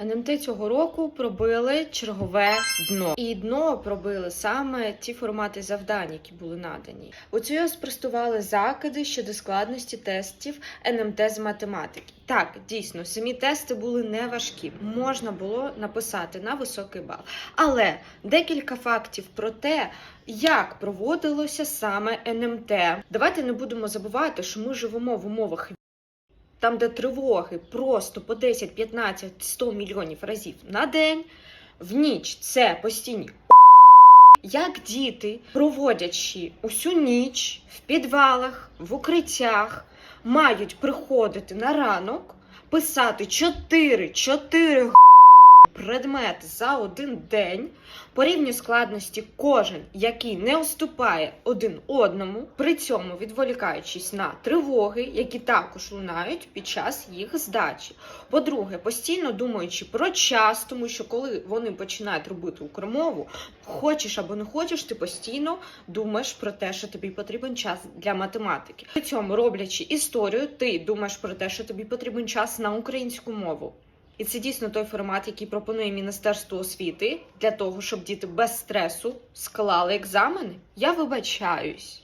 НМТ цього року пробили чергове дно, і дно пробили саме ті формати завдань, які були надані. У цього спростували закиди щодо складності тестів НМТ з математики. Так, дійсно, самі тести були не важкі, можна було написати на високий бал. Але декілька фактів про те, як проводилося саме НМТ. Давайте не будемо забувати, що ми живемо в умовах там, де тривоги просто по 10, 15, 100 мільйонів разів на день, в ніч це постійні. Як діти, проводячи усю ніч в підвалах, в укриттях, мають приходити на ранок, писати 4, 4 предмети за один день, по рівню складності кожен, який не уступає один одному, при цьому відволікаючись на тривоги, які також лунають під час їх здачі. По-друге, постійно думаючи про час, тому що коли вони починають робити укромову, хочеш або не хочеш, ти постійно думаєш про те, що тобі потрібен час для математики. При цьому роблячи історію, ти думаєш про те, що тобі потрібен час на українську мову. І це дійсно той формат, який пропонує Міністерство освіти для того, щоб діти без стресу склали екзамени. Я вибачаюсь.